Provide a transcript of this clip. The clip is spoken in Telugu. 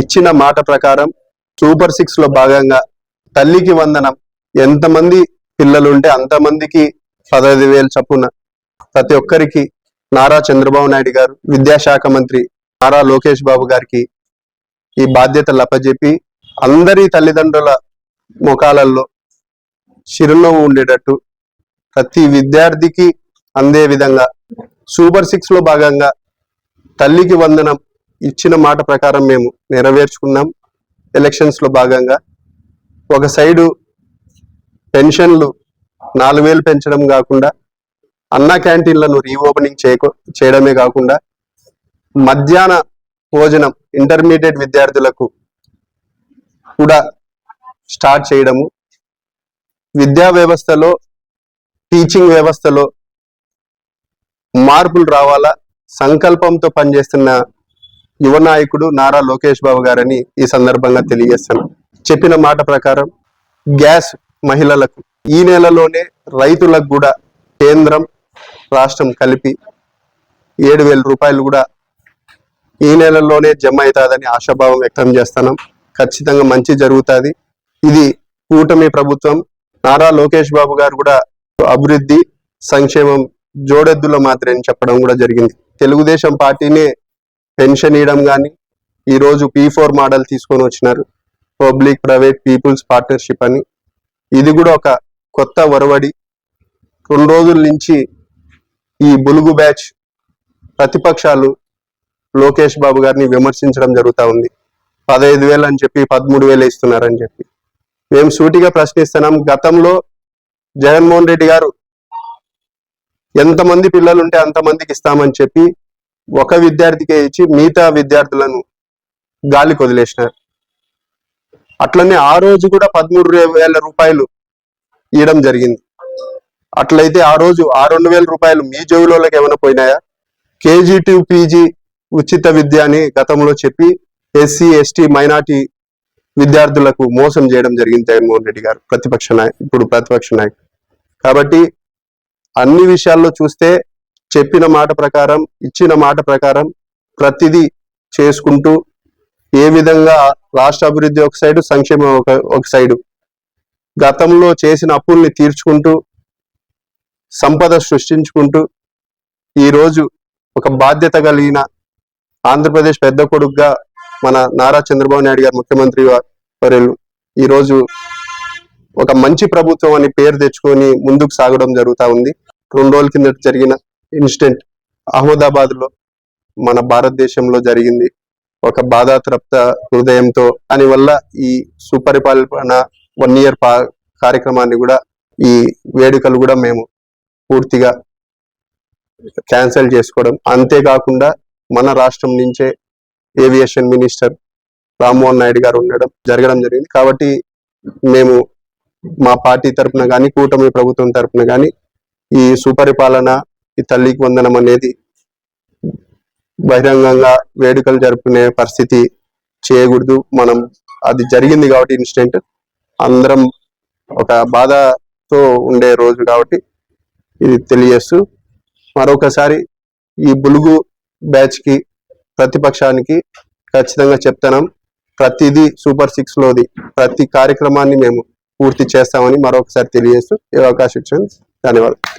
ఇచ్చిన మాట ప్రకారం సూపర్ సిక్స్లో భాగంగా తల్లికి వందనం. ఎంతమంది పిల్లలు ఉంటే అంతమందికి పదహైదు వేలు చప్పున. ప్రతి ఒక్కరికి నారా చంద్రబాబు నాయుడు గారు విద్యాశాఖ మంత్రి నారా లోకేష్ బాబు గారికి ఈ బాధ్యతలు అప్పజెప్పి అందరి తల్లిదండ్రుల ముఖాలలో చిరునవ్వు ఉండేటట్టు ప్రతి విద్యార్థికి అందే విధంగా సూపర్ సిక్స్లో భాగంగా తల్లికి వందనం ఇచ్చిన మాట ప్రకారం మేము నెరవేర్చుకున్నాం. ఎలక్షన్స్లో భాగంగా ఒక సైడు పెన్షన్లు నాలుగు వేలు పెంచడం కాకుండా అన్న క్యాంటీన్లను రీఓపెనింగ్ చేయకో చేయడమే కాకుండా మధ్యాహ్న భోజనం ఇంటర్మీడియట్ విద్యార్థులకు కూడా స్టార్ట్ చేయడము. విద్యా వ్యవస్థలో టీచింగ్ వ్యవస్థలో మార్పులు రావాలా సంకల్పంతో పనిచేస్తున్న యువ నాయకుడు నారా లోకేష్ బాబు గారని ఈ సందర్భంగా తెలియజేస్తాను. చెప్పిన మాట ప్రకారం గ్యాస్ మహిళలకు ఈ నెలలోనే రైతులకు కూడా కేంద్రం రాష్ట్రం కలిపి ఏడు వేల రూపాయలు కూడా ఈ నెలలోనే జమ అవుతుందని ఆశాభావం వ్యక్తం చేస్తున్నాం. ఖచ్చితంగా మంచి జరుగుతుంది. ఇది కూటమి ప్రభుత్వం నారా లోకేష్ బాబు గారు కూడా అభివృద్ధి సంక్షేమం జోడెద్దుల మాత్రమే చెప్పడం కూడా జరిగింది. తెలుగుదేశం పార్టీనే పెన్షన్ ఇవ్వడం కానీ ఈరోజు పీ ఫోర్ మోడల్ తీసుకొని వచ్చినారు. పబ్లిక్ ప్రైవేట్ పీపుల్స్ పార్ట్నర్షిప్ అని. ఇది కూడా ఒక కొత్త వరవడి. రెండు రోజుల నుంచి ఈ బులుగు బ్యాచ్ ప్రతిపక్షాలు లోకేష్ బాబు గారిని విమర్శించడం జరుగుతూ ఉంది. పదహైదు వేలు అని చెప్పి పదమూడు వేలు ఇస్తున్నారని చెప్పి. మేము సూటిగా ప్రశ్నిస్తున్నాం గతంలో జగన్మోహన్ రెడ్డి గారు ఎంతమంది పిల్లలు ఉంటే అంతమందికి ఇస్తామని చెప్పి ఒక విద్యార్థికే ఇచ్చి మిగతా విద్యార్థులను గాలికి వదిలేసినారు అట్లనే ఆ రోజు కూడా పదమూడు వేల రూపాయలు ఇవ్వడం జరిగింది. అట్లయితే ఆ రోజు ఆ రెండు వేల రూపాయలు మీ జోబులోకి ఏమైనా పోయినాయా? కేజీ టు పీజీ ఉచిత విద్య అని గతంలో చెప్పి ఎస్సీ ఎస్టీ మైనార్టీ విద్యార్థులకు మోసం చేయడం జరిగింది జగన్మోహన్ రెడ్డి గారు. ప్రతిపక్ష నాయకు ఇప్పుడు ప్రతిపక్ష నాయకుడు. కాబట్టి అన్ని విషయాల్లో చూస్తే చెప్పిన మాట ప్రకారం ఇచ్చిన మాట ప్రకారం ప్రతిదీ చేసుకుంటూ ఏ విధంగా రాష్ట్ర అభివృద్ధి ఒక సైడు సంక్షేమం ఒక ఒక సైడు. గతంలో చేసిన అప్పుల్ని తీర్చుకుంటూ సంపద సృష్టించుకుంటూ ఈరోజు ఒక బాధ్యత కలిగిన ఆంధ్రప్రదేశ్ పెద్ద కొడుకుగా మన నారా చంద్రబాబు నాయుడు గారు ముఖ్యమంత్రి వర్యులు ఈరోజు ఒక మంచి ప్రభుత్వం అని పేరు తెచ్చుకొని ముందుకు సాగడం జరుగుతూ ఉంది. రెండు రోజుల కింద జరిగిన ఇన్సిడెంట్ అహ్మదాబాద్లో మన భారతదేశంలో జరిగింది. ఒక బాధాతృప్త హృదయంతో దాని వల్ల ఈ సుపరిపాలన వన్ ఇయర్ కార్యక్రమాన్ని కూడా ఈ వేడుకలు కూడా మేము పూర్తిగా క్యాన్సిల్ చేసుకోవడం. అంతేకాకుండా మన రాష్ట్రం నుంచే ఏవియేషన్ మినిస్టర్ రామ్మోహన్ నాయుడు గారు ఉండడం జరగడం జరిగింది. కాబట్టి మేము మా పార్టీ తరపున కానీ కూటమి ప్రభుత్వం తరపున కానీ ఈ సుపరిపాలన ఈ తల్లికి వందనం అనేది బహిరంగంగా వేడుకలు జరుపుకునే పరిస్థితి చేయకూడదు. మనం అది జరిగింది కాబట్టి ఇన్సిడెంట్. అందరం ఒక బాధతో ఉండే రోజు కాబట్టి ఇది తెలియజేస్తూ మరొకసారి ఈ బులుగు బ్యాచ్కి ప్రతిపక్షానికి ఖచ్చితంగా చెప్తాను ప్రతిదీ సూపర్ సిక్స్లోది ప్రతి కార్యక్రమాన్ని మేము పూర్తి చేస్తామని మరొకసారి తెలియజేస్తూ ఈ అవకాశం ఇచ్చాను ధన్యవాదాలు.